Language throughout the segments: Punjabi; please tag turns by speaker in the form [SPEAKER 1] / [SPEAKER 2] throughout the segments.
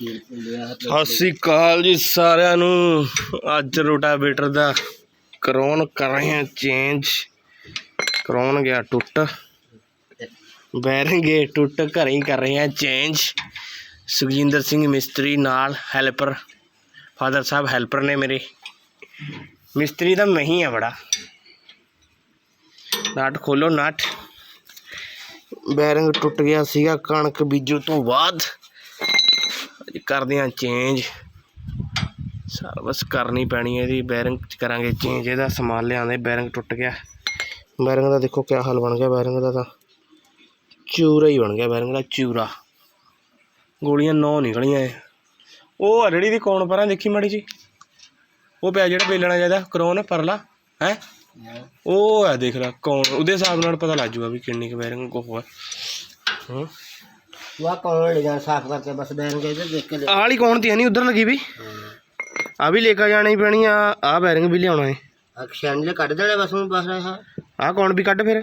[SPEAKER 1] ਸਤਿ ਸ੍ਰੀ ਅਕਾਲ ਜੀ ਸਾਰਿਆਂ ਨੂੰ। ਅੱਜ ਰੋਟਾਵੇਟਰ ਦਾ ਕਰੋਨ ਕਰ ਰਹੇ ਹਾਂ ਚੇਂਜ ਕਰੋਨ ਗਿਆ ਟੁੱਟ। ਬੈਰਿੰਗ ਗੇ ਟੁੱਟ, ਘਰੇ ਹੀ ਕਰ ਰਹੇ ਹਾਂ ਚੇਂਜ ਸੁਖਜਿੰਦਰ ਸਿੰਘ ਮਿਸਤਰੀ ਨਾਲ ਹੈਲਪਰ ਫਾਦਰ ਸਾਹਿਬ ਹੈਲਪਰ ਨੇ ਮੇਰੇ। ਮਿਸਤਰੀ ਤਾਂ ਮੈਂ ਹੀ ਆ ਬੜਾ। ਨਟ ਖੋਲੋ ਨਟ। ਬੈਰਿੰਗ ਟੁੱਟ ਗਿਆ ਸੀਗਾ, ਕਣਕ ਬੀਜੋ ਤੋਂ ਬਾਅਦ। ਕਰਦੇ ਹਾਂ ਚੇਂਜ ਸਰਵਿਸ ਕਰਨੀ ਪੈਣੀ ਹੈ ਇਹਦੀ ਬੈਰਿੰਗ ਚ ਕਰਾਂਗੇ ਚੇਂਜ ਇਹਦਾ ਸਮਾਨ ਲਿਆਂਦੇ ਬੈਰਿੰਗ ਟੁੱਟ ਗਿਆ। ਬੈਰਿੰਗ ਦਾ ਦੇਖੋ ਕਿਆ ਹਾਲ ਬਣ ਗਿਆ ਬੈਰਿੰਗ ਦਾ ਤਾਂ। ਚੂਰਾ ਹੀ ਬਣ ਗਿਆ ਬੈਰਿੰਗ ਦਾ ਚੂਰਾ। ਗੋਲੀਆਂ ਨੌ ਨਿਕਲੀਆਂ ਇਹ। ਉਹ ਆ ਦੀ ਕੌਣ ਪਰਾਂ ਦੇਖੀ ਮਾੜੀ ਜੀ? ਉਹ ਪਿਆ ਜਿਹੜਾ ਵੇਲਣਾ ਚਾਹੀਦਾ ਕਰੋਨ, ਪਰਲਾ, ਹੈ? ਉਹ ਆ ਦੇਖ ਲੈ, ਕੌਣ। ਉਹਦੇ ਹਿਸਾਬ ਨਾਲ ਪਤਾ ਲੱਗ ਜੂਗਾ ਵੀ ਕਿੰਨੀ ਕੁ ਬੈਰਿੰਗ ਕੋ ਹੋਇਆ ਹਾਂ।
[SPEAKER 2] ਵਾ ਕੌਣ
[SPEAKER 1] ਆਹ ਵਾਲੀ ਤੀ ਹੈ ਨਹੀਂ ਉਧਰ ਲੱਗੀ ਵੀ? ਆ ਵੀ ਲੈ ਕੇ ਜਾਣੀ ਪੈਣੀ ਆ ਆ ਬੈਰਿੰਗ ਵੀ ਲਿਆਉਣਾ ਹੈ।
[SPEAKER 2] ਅਕਸ਼ਣ ਲੈ ਕੱਢ ਦੇਣਾ ਬਸ ਹੁਣ ਬਸ ਰਹਾ
[SPEAKER 1] ਆ ਕੌਣ ਵੀ ਕੱਢ ਫਿਰ?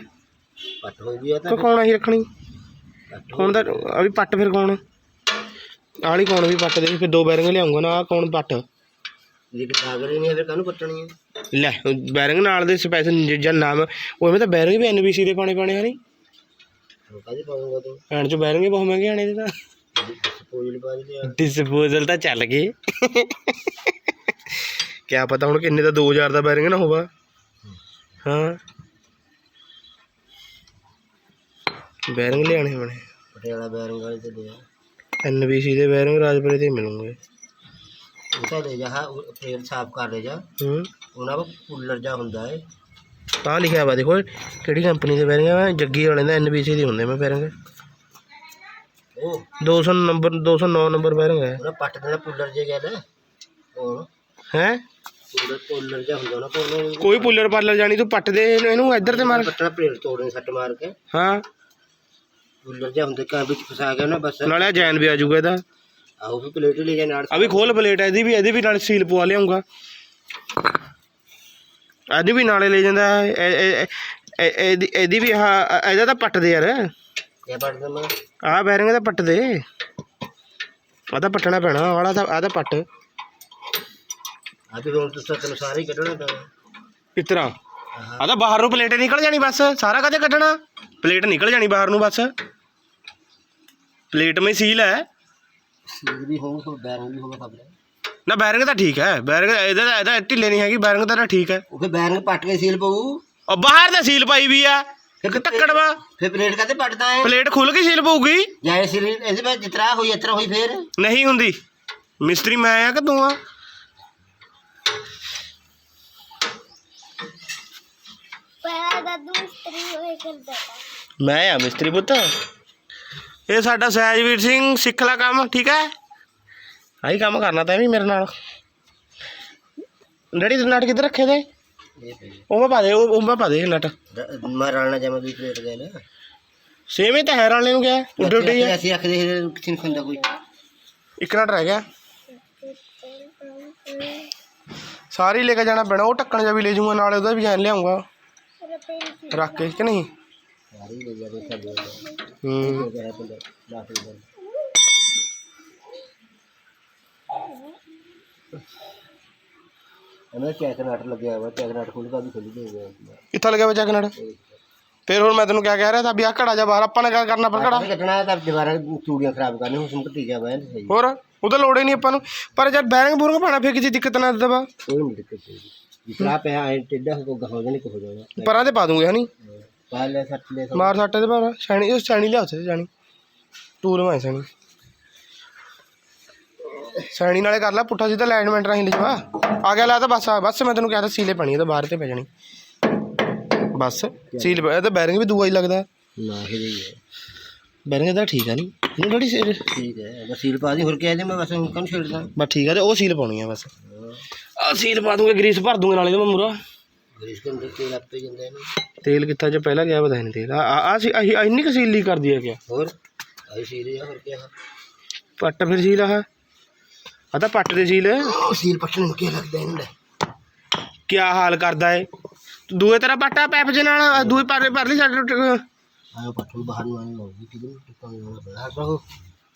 [SPEAKER 2] ਪੱਟ ਹੋ ਗਿਆ ਤਾਂ।
[SPEAKER 1] ਕੋ ਕੌਣ ਆਹੀ ਰੱਖਣੀ? ਕੌਣ ਦਾ ਆ। ਵੀ ਪੱਟ ਫਿਰ ਕੌਣ? ਆਹ ਵਾਲੀ ਕੌਣ ਵੀ ਪੱਟ ਦੇ ਫਿਰ ਦੋ ਬੈਰਿੰਗ ਲਿਆਉਂਗਾ ਨਾ ਆ ਕੌਣ ਪੱਟ?
[SPEAKER 2] ਜੇ ਕਾਗਰ ਹੀ ਨਹੀਂ ਹੈ ਫਿਰ ਕਾਹਨੂੰ ਪੱਟਣੀ ਹੈ
[SPEAKER 1] ਲੈ ਬੈਰਿੰਗ ਨਾਲ ਦੇ ਸਪੈਸ਼ਲ ਜਾਂ ਨਾਮ ਉਹ ਮੈਂ ਤਾਂ ਬੈਰਿੰਗ ਵੀ ਐਨਬੀਸੀ ਦੇ ਪਾਣੇ ਪਾਣੇ ਹਣੀ
[SPEAKER 2] ਕਾਹਦੇ ਪਾਉਂਗਾ ਤੂੰ?
[SPEAKER 1] ਐਂਡ ਚ ਬੈਰਿੰਗ ਬਹੁਤ ਮਹਿੰਗੇ ਆਣੇ ਇਹਦੇ ਤਾਂ।
[SPEAKER 2] ਸਪੋਇਲ ਪਾ ਲਿਆ
[SPEAKER 1] ਡਿਸਪੋਜ਼ਲ ਤਾਂ ਚੱਲ ਗਏ। ਕਿਆ ਪਤਾ ਹੁਣ ਕਿੰਨੇ ਦਾ 2000 ਦਾ ਬੈਰਿੰਗ ਨਾ ਹੋਵਾ ਹਾਂ। ਬੈਰਿੰਗ ਲਿਆਣੇ ਬਣੇ
[SPEAKER 2] ਪਟਿਆਲਾ ਬੈਰਿੰਗ ਵਾਲੇ ਤੇ ਲਿਆ
[SPEAKER 1] ਐਨਬੀਸੀ ਦੇ ਬੈਰਿੰਗ ਰਾਜਪੁਰੇ ਤੇ ਮਿਲੂਗੇ
[SPEAKER 2] ਉਹ ਤਾਂ ਲੈ ਜਾ ਹਾਂ ਫੇਰ ਸਾਫ਼ ਕਰ ਲੈ ਜਾ।
[SPEAKER 1] ਹੂੰ।
[SPEAKER 2] ਉਹਨਾਂ ਕੋ ਕੂਲਰ ਜਾ ਹੁੰਦਾ ਹੈ
[SPEAKER 1] ਤਾਂ ਲਿਖਿਆ ਵਾ ਦੇਖੋ ਕਿਹੜੀ ਕੰਪਨੀ ਦੇ ਬੈਰਿੰਗ ਆ? ਜੱਗੀ ਵਾਲੇ ਦਾ ਐਨਬੀਸੀ ਦੇ ਹੁੰਦੇ ਮੈਂ ਬੈਰਿੰਗ
[SPEAKER 2] ਉਹ।
[SPEAKER 1] 200 ਨੰਬਰ 209 ਨੰਬਰ ਬੈਰਿੰਗ ਹੈ
[SPEAKER 2] ਉਹਨਾਂ ਪੱਟ ਦੇਣਾ ਕੂਲਰ ਜੇ ਉਹ।
[SPEAKER 1] ਹੈ?
[SPEAKER 2] ਹੁੰਦਾ ਨਾ ਕੋਲ
[SPEAKER 1] ਕੋਈ ਪੁੱਲਰ ਪਾਰਲਰ ਜਾਣੀ ਤੂੰ ਪੱਟ ਦੇ ਇਹਨੂੰ ਇਹਨੂੰ ਇੱਧਰ ਤੇ ਮਾਰ।
[SPEAKER 2] ਪੱਟਣਾ ਪਲੇਟ ਤੋੜਨੇ ਸੱਟ ਮਾਰ ਕੇ।
[SPEAKER 1] ਹਾਂ।
[SPEAKER 2] ਕੂਲਰ ਜਾ ਹੁੰਦੇ ਕਾਂ ਵਿੱਚ ਫਸਾ ਗਿਆ ਨਾ ਬਸ।
[SPEAKER 1] ਨਾਲੇ ਜੈਨ ਵੀ ਆ ਜਾਊਗਾ ਇਹਦਾ।
[SPEAKER 2] ਆਓ ਵੀ ਪਲੇਟ ਹੀ ਲੈ ਜਾ ਨਾਲ
[SPEAKER 1] ਵੀ ਖੋਲ ਪਲੇਟ ਇਹਦੀ ਵੀ ਇਹਦੀ ਵੀ ਨਾਲ ਸੀਲ ਪਵਾ ਲਿਆਉਂਗਾ ਇਹਦੀ ਵੀ ਨਾਲੇ ਲੈ ਜਾਂਦਾ ਇਹ- ਇਹ- ਇਹ- ਇਹ- ਇਹਦੀ ਇਹਦੀ ਵੀ ਹਾਂ ਇਹਦਾ ਤਾਂ ਪੱਟ ਦੇ ਯਾਰ।
[SPEAKER 2] ਇਹ ਪੱਟ ਦੇ ਮੈਂ
[SPEAKER 1] ਆਹ ਬੈਰਿੰਗ ਦਾ ਪੱਟ ਦੇ। ਤਾਂ ਪੱਟਣਾ ਪੈਣਾ ਆਹ ਵਾਲਾ ਤਾਂ ਆ ਤਾਂ ਪੱਟ।
[SPEAKER 2] ਵੀ ਹੁਣ ਤੁਸੀਂ ਤੈਨੂੰ ਸਾਰੇ ਹੀ ਕੱਢਣਾ ਪੈਣਾ।
[SPEAKER 1] ਇਸ ਤਰ੍ਹਾਂ। ਆ ਤਾਂ ਬਾਹਰ ਨੂੰ ਪਲੇਟ ਨਿਕਲ ਜਾਣੀ ਬਸ। ਸਾਰਾ ਕਦੇ ਕੱਢਣਾ? ਪਲੇਟ ਨਿਕਲ ਜਾਣੀ ਬਾਹਰ ਨੂੰ ਬਸ। ਪਲੇਟ ਮੇ ਸੀਲ ਹੈ।
[SPEAKER 2] ਸੀਲ ਵੀ ਹੋਊ ਫਿਰ ਬੈਰਿੰਗ ਵੀ ਹੋਊਗਾ ਖਬਰ
[SPEAKER 1] ਨਾ ਬੈਰਿੰਗ ਤਾਂ ਠੀਕ ਹੈ। ਬੈਰਿੰਗ ਇਹਦਾ ਇਹਦਾ ਢਿੱਲੇ ਨਹੀਂ ਹੈਗੀ ਬੈਰਿੰਗ ਤਾਂ ਠੀਕ ਹੈ।
[SPEAKER 2] ਉਹ ਫਿਰ ਬੈਰਿੰਗ ਪੱਟ ਕੇ ਸੀਲ ਪਊ।
[SPEAKER 1] ਉਹ ਬਾਹਰ ਤਾਂ ਸੀਲ ਪਾਈ ਵੀ ਆ। ਇੱਕ ਧੱਕੜ ਵਾ।
[SPEAKER 2] ਫਿਰ ਪਲੇਟ ਕਾਤੇ ਪੱਟਦਾ ਹੈ?
[SPEAKER 1] ਪਲੇਟ ਖੁੱਲ ਕੇ ਸੀਲ ਪਊਗੀ।
[SPEAKER 2] ਜਾਏ ਸੀਲ ਇਹਦੇ ਵਿੱਚ ਜਿਤਰਾ ਹੋਈ ਇਤਰਾ ਹੋਈ ਫਿਰ?
[SPEAKER 1] ਨਹੀਂ ਹੁੰਦੀ। ਮਿਸਤਰੀ ਮੈਂ ਆ ਕਿ ਤੂੰ ਆ?
[SPEAKER 3] ਪਹਿਲਾਂ ਦਾਦੂ ਮਿਸਤਰੀ ਹੋਏ ਕਰਦਾ ਤਾ
[SPEAKER 1] ਮੈਂ ਆ ਮਿਸਤਰੀ ਪੁੱਤ। ਇਹ ਸਾਡਾ ਸਹਿਜਵੀਰ ਸਿੰਘ ਸਿੱਖ ਲੈ ਕੰਮ ਠੀਕ ਹੈ? ਆਹੀ ਕੰਮ ਕਰਨਾ ਤੈਂ ਵੀ ਮੇਰੇ ਨਾਲ। ਡੈਡੀ ਤੂੰ ਨਟ ਕਿੱਧਰ ਰੱਖੇ ਤੇ ਉਹ ਮੈਂ ਪਾ ਦੇ ਉਹ ਉਹ ਮੈਂ ਪਾ ਦੇ ਨਟ।
[SPEAKER 2] ਮੈਂ ਜਮਾ ਦੀ ਪਲੇਟ ਗਏ ਨਾ।
[SPEAKER 1] ਹੀ ਤਾਂ ਹੈ ਨੂੰ ਗਿਆ ਉੱਡੇ ਉੱਡੇ ਹੀ। ਆ।
[SPEAKER 2] ਅਸੀਂ ਰੱਖਦੇ ਸੀ ਕਿਸੇ ਨੂੰ ਖੰਦਾ ਕੋਈ।
[SPEAKER 1] ਇੱਕ ਨਟ ਰਹਿ ਗਿਆ। ਸਾਰੀ ਲੈ ਕੇ ਜਾਣਾ ਪੈਣਾ ਉਹ ਢੱਕਣ ਜਿਹਾ ਵੀ ਲੈ ਜਾਊਂਗਾ ਨਾਲੇ ਉਹਦਾ ਵੀ ਜੈਨ ਲਿਆਉਂਗਾ ਰੱਖ ਕੇ ਕਿ ਨਹੀਂ?
[SPEAKER 2] ਸਾਰੀ ਲੈ ਜਾ ਦੇ ਸਾਡੇ
[SPEAKER 1] ਹੂੰ
[SPEAKER 2] ਜਿਹੜਾ ਪਿੰਡ ਲਾਟ ਦੇ ਇਹਨਾਂ ਚੈਕ ਨਟ ਲੱਗਿਆ ਹੋਇਆ ਚੈਕ ਨਟ ਖੁੱਲਦਾ ਵੀ ਖੁੱਲ ਜਾਏਗਾ
[SPEAKER 1] ਕਿੱਥੇ ਲੱਗਿਆ ਬੱਚਾ ਕਨੜ ਫਿਰ ਹੁਣ ਮੈਂ ਤੈਨੂੰ ਕਿਆ ਕਹਿ ਰਿਹਾ ਤਾਂ ਵੀ ਆਹ ਘੜਾ ਜਾ ਬਾਹਰ ਆਪਾਂ ਨੇ ਕਿਆ ਕਰਨਾ ਪਰ ਘੜਾ?
[SPEAKER 2] ਕੱਟਣਾ ਤਾਂ ਦੁਬਾਰਾ ਚੂੜੀਆਂ ਖਰਾਬ ਕਰਨੀ ਉਸ ਨੂੰ ਘਟੀ ਜਾ ਬੈਂਦ ਸਹੀ।
[SPEAKER 1] ਹੋਰ ਉਹਦਾ ਲੋੜ ਹੀ ਨਹੀਂ ਆਪਾਂ ਨੂੰ। ਪਰ ਜਦ ਬੈਰਿੰਗ ਬੂਰਿੰਗ ਪਾਣਾ ਫਿਰ ਕਿਸੇ ਦਿੱਕਤ ਨਾ ਦਵਾ।
[SPEAKER 2] ਕੋਈ ਨਹੀਂ ਦਿੱਕਤ ਹੋਈ ਜਿਤਨਾ ਪਿਆ ਐ ਟੇਡਾ ਹੋ ਗਿਆ ਹੋ ਜਾਣੀ ਕੋ ਹੋ ਜਾਣਾ।
[SPEAKER 1] ਪਰਾਂ ਤੇ ਪਾ ਦੂੰਗੇ ਹਨੀ?
[SPEAKER 2] ਪਾ ਲੈ ਸੱਟ ਲੈ
[SPEAKER 1] ਮਾਰ ਸੱਟੇ ਤੇ ਪਰ ਛਾਣੀ ਉਹ ਛਾਣੀ ਲਿਆ ਉੱਥੇ ਛਾਣੀ ਟੂਲ ਮਾਈ ਛਾਣੀ ਛਾਣੀ ਨਾਲੇ ਕਰ ਲੈ ਪੁੱਠਾ ਸਿੱਧਾ ਲਾਈਨਮੈਂਟ ਰਾਹੀਂ ਲਿਜਵਾ ਆ ਗਿਆ ਲੈ ਤਾਂ ਬਸ ਆ ਬਸ ਮੈਂ ਤੈਨੂੰ ਕਿਹਾ ਤਾਂ ਸੀਲੇ ਪਾਣੀ ਇਹਦਾ ਬਾਹਰ ਤੇ ਪੈ ਜਾਣੀ। ਬਸ ਸੀਲ ਇਹ ਤਾਂ ਬੈਰਿੰਗ ਵੀ ਦੂਆ ਹੀ ਲੱਗਦਾ।
[SPEAKER 2] ਨਾ ਹੀ ਰਹੀ ਹੈ।
[SPEAKER 1] ਬੈਰਿੰਗ ਤਾਂ ਠੀਕ ਆ ਨਹੀਂ ਇਹਨੂੰ ਡੜੀ ਸੀਲ?
[SPEAKER 2] ਠੀਕ ਹੈ ਬਸ ਸੀਲ ਪਾ ਦੀ ਹੋਰ ਕਹਿ ਦੇ ਮੈਂ ਬਸ ਕੰਨ ਛੇੜਦਾ?
[SPEAKER 1] ਬਸ ਠੀਕ ਆ ਤੇ ਉਹ ਸੀਲ ਪਾਉਣੀ ਆ ਬਸ। ਆ ਸੀਲ ਪਾ ਦੂੰਗੇ ਗਰੀਸ ਭਰ ਦੂੰਗੇ ਨਾਲੇ ਤੇ ਮੈਂ ਮੂਰਾ
[SPEAKER 2] ਗਰੀਸ ਕੇ ਅੰਦਰ ਤੇਲ ਆਪੇ ਜਾਂਦਾ ਇਹਨੂੰ।
[SPEAKER 1] ਤੇਲ ਕਿੱਥਾ ਚ ਪਹਿਲਾਂ ਗਿਆ ਪਤਾ ਨਹੀਂ ਤੇਲ। ਆ ਆ ਆ ਸੀ ਆਹੀ ਇੰਨੀ ਕੁ ਸੀਲ ਲੀਕ ਕਰਦੀ ਆ ਕਿਆ?
[SPEAKER 2] ਹੋਰ? ਆਈ ਸੀਲ ਹੈ ਹੋਰ ਕੀ ਹੈ
[SPEAKER 1] ਪੱਟ ਫਿਰ ਸੀਲ ਆ ਤਾਂ ਪੱਟ ਦੇ ਸੀਲ।
[SPEAKER 2] ਸੀਲ ਪੱਟਣ ਨੂੰ ਕੀ ਲੱਗਦਾ ਇਹਨੂੰ
[SPEAKER 1] ਕਿਆ ਹਾਲ ਕਰਦਾ ਏ? ਦੂਏ ਤਰ੍ਹਾਂ ਪੱਟਾ ਪੈਪ ਜੇ ਨਾਲ ਦੂਏ ਪਾਰੇ ਪਰ ਲਈ ਸਾਡੇ ਟੁੱਟ-
[SPEAKER 2] ਆਇਓ ਪੱਟਣ ਬਾਹਰ ਨੂੰ ਆਣੀ ਹੋਊਗੀ ਕਿਦੋਂ ਟਿਕਾਉਣ ਵਾਲਾ ਬੜਾ ਰਹੋ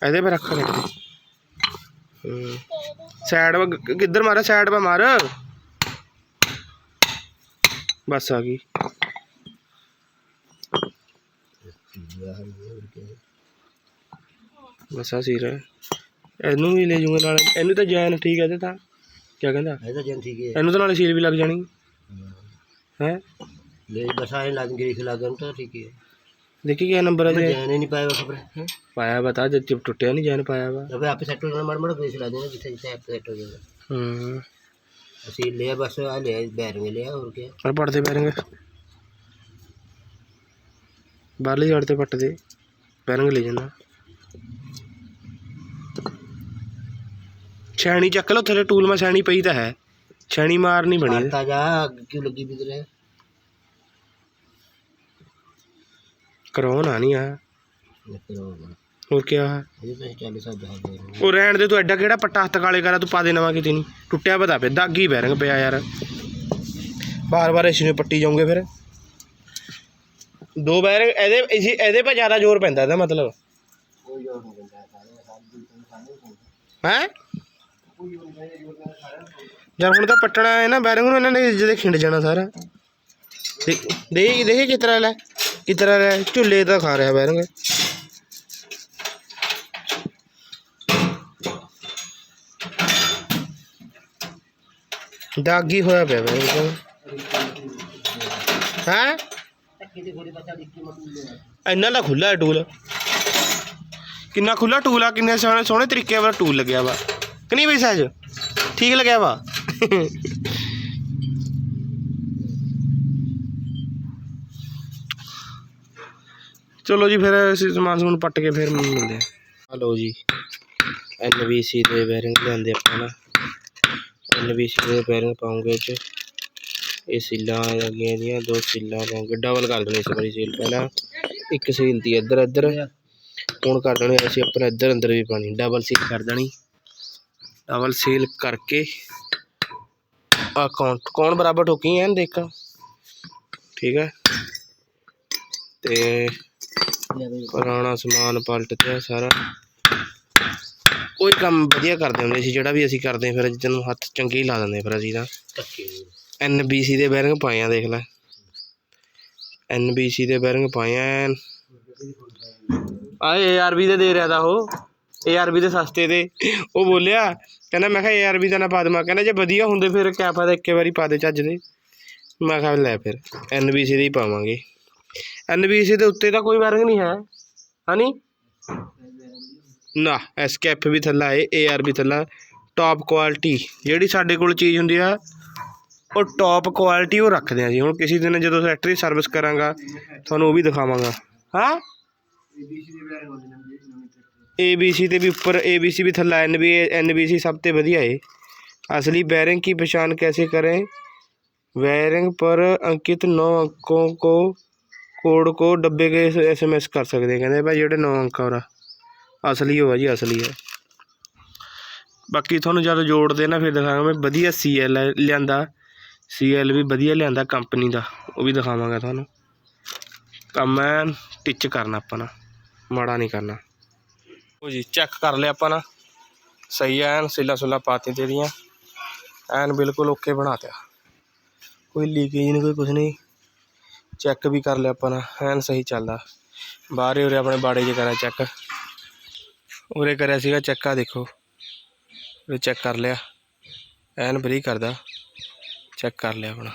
[SPEAKER 1] ਇਹਦੇ ਪਰ ਰੱਖ ਲੈ ਸਾਈਡ ਵਾ ਕਿੱਧਰ ਮਾਰਿਆ? ਸਾਈਡ 'ਪਾ ਮਾਰ। ਬਸ ਆ ਗਈ। ਬਸ ਆ ਸੀਰ ਇਹਨੂੰ ਵੀ ਲੈ ਜੂਗਾ ਨਾਲ। ਇਹਨੂੰ ਤਾਂ ਜੈਨ ਠੀਕ ਹੈ ਤੇ ਤਾਂ। ਕੀ ਕਹਿੰਦਾ?
[SPEAKER 2] ਇਹ ਤਾਂ ਜਨ ਠੀਕ ਹੈ
[SPEAKER 1] ਇਹਨੂੰ ਤਾਂ ਨਾਲੇ ਸੀਲ ਵੀ ਲੱਗ ਜਾਣੀ। ਹੈ।
[SPEAKER 2] ਲੈ ਬਸਾਏ ਲੱਗ ਗਈ ਖਿਲਾ ਗਨ ਤਾਂ ਠੀਕ ਹੈ
[SPEAKER 1] ਦੇਖੀ ਕਿਆ ਨੰਬਰ ਹੈ
[SPEAKER 2] ਤੇ ਨਹੀਂ ਪਾਇਆ ਖਬਰ।
[SPEAKER 1] ਪਾਇਆ ਬਤਾ ਜਦ ਚਿਪ ਟੁੱਟਿਆ ਨਹੀਂ ਜੈਨ ਪਾਇਆ ਵਾ।
[SPEAKER 2] ਅਬੇ ਆਪੇ ਸੈਟ ਹੋ ਜਾਣਾ ਮੜ ਮੜ ਫੇਸ ਲਾ ਦੇਣਾ ਜਿੱਥੇ ਜਿੱਥੇ ਆਪ ਸੈਟ ਹੋ ਜਾਏਗਾ
[SPEAKER 1] ਹੂੰ।
[SPEAKER 2] ਅਸੀਂ ਲਿਆ ਬਸ ਆ ਲਿਆ ਬੈਰਿੰਗ ਲਿਆ ਹੋਰ ਕੀ
[SPEAKER 1] ਪਰ ਪੜਦੇ ਬੈਰਿੰਗ। ਬਾਹਰਲੀ ਸਾਈਡ ਤੇ ਪੱਟਦੇ ਬੈਰਿੰਗ ਲੈ ਜਾਂਦਾ ਛੈਣੀ ਚੱਕ ਲਓ ਥੱਲੇ ਟੂਲ ਮਾ ਛੈਣੀ ਪਈ ਤਾਂ ਹੈ। ਛੈਣੀ ਮਾਰਨੀ ਬਣੀ।
[SPEAKER 2] ਹੈ। ਜਾ ਅੱਗ ਕਿਉਂ ਲੱਗੀ
[SPEAKER 1] ਵੀ ਤੇਰੇ? ਕਰੋਨ
[SPEAKER 2] ਆਣੀ ਆ।
[SPEAKER 1] ਹੋਰ ਕੀ ਆ ਉਹ ਰਹਿਣ ਦੇ ਤੂੰ ਐਡਾ ਕਿਹੜਾ ਪੱਟਾ ਕਾਲੇ ਕਰਾ ਤੂੰ ਪਾ ਦੇ ਨਵਾਂ ਕਿਤੇ ਨਹੀਂ। ਟੁੱਟਿਆ ਪਤਾ ਪਿਆ ਦਾਗੀ ਹੀ ਬੈਰਿੰਗ ਪਿਆ ਯਾਰ। ਬਾਰ-ਬਾਰ ਇਸ ਨੂੰ ਪੱਟੀ ਜਾਉਂਗੇ ਫਿਰ। ਦੋ ਬੈਰਿੰਗ ਇਹਦੇ ਇਹਦੇ ਪਰ ਜ਼ਿਆਦਾ ਜ਼ੋਰ ਪੈਂਦਾ ਇਹਦਾ ਮਤਲਬ।
[SPEAKER 2] ਕੋਈ
[SPEAKER 1] ਹੈ? ਯਾਰ ਹੁਣ ਤਾਂ ਪੱਟਣਾ ਹੈ ਨਾ, ਬੈਰਿੰਗ ਨੂੰ ਇਹਨਾਂ ਨੇ ਜਿਹਦੇ ਖਿੰਡ ਜਾਣਾ ਸਾਰਾ। ਦੇ, ਦੇਖੇ ਕਿਸ ਤਰ੍ਹਾਂ ਲੈ, ਕਿਸ ਤਰ੍ਹਾਂ ਲੈ, ਝੁੱਲੇ ਤਾਂ ਖਾ ਰਿਹਾ ਬੈਰਿੰਗ। ਦਾਗੀ ਹੋਇਆ ਪਿਆ ਬੈਰਿੰਗ ਹਾਂ? ਇੰਨਾ ਦਾ ਖੁੱਲਾ ਟੂਲ। ਕਿੰਨਾ ਖੁੱਲਾ ਟੂਲ ਆ, ਕਿੰਨੇ ਸੋਹਣੇ ਸੋਹਣੇ ਤਰੀਕੇ ਵਾਲਾ ਟੂਲ ਲੱਗਿਆ ਵਾ। ਕਿ ਨਹੀਂ ਬਈ ਸਹਿਜ? ਠੀਕ ਲੱਗਿਆ ਵਾ? ਚਲੋ ਜੀ ਫਿਰ ਅਸੀਂ ਸਮਾਨ ਸਮੂਨ ਪੱਟ ਕੇ ਫਿਰ ਮਿਲਦੇ ਆ ਹਲੋ ਜੀ। ਐਨਬੀਸੀ ਦੇ ਬੈਰਿੰਗ ਲਿਆਂਦੇ ਆਪਾਂ ਨਾ। ਐਨਬੀਸੀ ਦੇ ਬੈਰਿੰਗ ਪਾਉਂਗੇ ਚ। ਇਹ ਸੀਲਾਂ ਆ ਗਈਆਂ ਦੋ ਸੀਲਾਂ ਪਾਉਂਗੇ। ਡਬਲ ਕਰ ਦੇਣੀ ਇਸ ਵਾਰੀ ਸੀਲ ਪਹਿਲਾਂ। ਇੱਕ ਸੀਲ ਦੀ ਇੱਧਰ ਇੱਧਰ ਹੁਣ ਕਰ ਦੇਣੀ ਅਸੀਂ ਆਪਣੇ ਇੱਧਰ ਅੰਦਰ ਵੀ ਪਾਣੀ ਡਬਲ ਸੀਲ ਕਰ ਦੇਣੀ। ਡਬਲ ਸੀਲ ਕਰਕੇ ਆ ਕੌਣ ਕੌਣ ਬਰਾਬਰ ਠੋਕੀ ਐਨ ਦੇਖਾਂ ਠੀਕ ਹੈ ਤੇ ਪੁਰਾਣਾ ਸਮਾਨ ਪਲਟ ਤੇ ਸਾਰਾ ਕੋਈ ਕੰਮ ਵਧੀਆ ਕਰਦੇ ਹੁੰਦੇ ਸੀ ਜਿਹੜਾ ਵੀ ਅਸੀਂ ਕਰਦੇ ਫਿਰ ਜਿਹਨੂੰ ਹੱਥ ਚੰਗੇ ਹੀ ਲਾ ਦਿੰਦੇ ਫਿਰ ਅਸੀਂ ਤਾਂ
[SPEAKER 2] टक्के
[SPEAKER 1] ਐਨਬੀਸੀ ਦੇ ਬੈਰਿੰਗ ਪਾਏ ਆ ਦੇਖ ਲੈ ਐਨਬੀਸੀ ਦੇ ਬੈਰਿੰਗ ਪਾਏ ਆ ਐਨ ਆ ਏਆਰਬੀ ਦੇ ਦੇ ਰਿਹਾ ਦਾ ਉਹ ਏਆਰਬੀ ਦੇ ਸਸਤੇ ਦੇ ਉਹ ਬੋਲਿਆ ਕਹਿੰਦਾ, ਮੈਂ ਕਿਹਾ ਏਆਰਬੀ ਦਾ ਨਾ ਪਾ ਦੇਵਾਂ ਕਹਿੰਦਾ, ਜੇ ਵਧੀਆ ਹੁੰਦੇ ਫਿਰ ਕਿਆ ਫਾਇਦਾ ਇੱਕੇ ਵਾਰੀ ਪਾ ਦੇ ਚੱਜ ਦੇ। ਮੈਂ ਕਿਹਾ, ਲੈ ਫਿਰ ਐਨਬੀਸੀ ਦੇ ਹੀ ਪਾਵਾਂਗੇ। ਐਨਬੀਸੀ ਦੇ ਉੱਤੇ ਤਾਂ ਕੋਈ ਵਰਗ ਨਹੀਂ ਹੈ ਹਨੀ ਨਾ? ਐਸਕੇਐਫ ਵੀ ਥੱਲਾ ਏ ਏਆਰਬੀ ਥੱਲਾ। ਟਾਪ ਕੁਆਲਿਟੀ ਜਿਹੜੀ ਸਾਡੇ ਕੋਲ ਚੀਜ਼ ਹੁੰਦੀ ਆ, ਉਹ ਟੌਪ ਕੁਆਲਿਟੀ ਉਹ ਰੱਖਦੇ ਆ ਜੀ। ਹੁਣ ਕਿਸੇ ਦਿਨ ਜਦੋਂ ਫੈਕਟਰੀ ਸਰਵਿਸ ਕਰਾਂਗਾ, ਤੁਹਾਨੂੰ ਉਹ ਵੀ ਦਿਖਾਵਾਂਗਾ। ਹਾਂ? ABC ਤੇ ਵੀ ਉੱਪਰ ABC ਵੀ ਥੱਲਾ NB NBC ਸਭ ਤੋਂ ਵਧੀਆ ਹੈ असली बैरिंग की पहचान कैसे करें बैरिंग पर अंकित नौ अंकों को ਕੋਡ ਕੋ ਡੱਬੇ ਕੇ ਐਸਐਮਐਸ ਕਰ ਸਕਦੇ ਕਹਿੰਦੇ ਭਾਈ ਜਿਹੜੇ 9 ਅੰਕ ਆ ਉਹਦਾ ਅਸਲੀ ਹੋਆ ਜੀ ਅਸਲੀ ਹੈ ਬਾਕੀ ਤੁਹਾਨੂੰ ਜਦੋਂ ਜੋੜਦੇ ਨਾ ਫਿਰ ਦਿਖਾਵਾਂਗਾ ਮੈਂ ਵਧੀਆ ਸੀਐਲ ਲਿਆਂਦਾ ਸੀਐਲ ਵੀ ਵਧੀਆ ਲਿਆਂਦਾ ਕੰਪਨੀ ਦਾ ਉਹ ਵੀ ਦਿਖਾਵਾਂਗਾ ਤੁਹਾਨੂੰ ਕੰਮ ਐ ਟਿਚ ਕਰਨਾ ਆਪਾਂ ਨਾ ਮਾੜਾ ਨਹੀਂ ਕਰਨਾ ਉਹ ਜੀ ਚੈੱਕ ਕਰ ਲਿਆ ਆਪਾਂ ਨਾ। ਸਹੀ ਐਨ ਸਿੱਲਾ ਸੁੱਲਾ ਪਾਤੀ ਤੇਰੀਆਂ ਐਨ ਬਿਲਕੁਲ ਓਕੇ ਬਣਾਤਿਆ ਕੋਈ ਲੀਕੇਜ ਨਹੀਂ, ਕੋਈ ਕੁਝ ਨਹੀਂ। ਚੈੱਕ ਵੀ ਕਰ ਲਿਆ ਆਪਾਂ ਨਾ, ਐਨ ਸਹੀ ਚੱਲਦਾ। ਬਾਹਰ ਹੀ ਉਰੇ ਆਪਣੇ ਬਾੜੇ 'ਚ ਕਰਿਆ ਚੈੱਕ ਉਰੇ ਕਰਿਆ ਸੀਗਾ ਚੈੱਕ ਆ ਦੇਖੋ। ਉਰੇ ਚੈੱਕ ਕਰ ਲਿਆ। ਐਨ ਬਰੀ ਕਰਦਾ। ਚੈੱਕ ਕਰ ਲਿਆ ਆਪਣਾ।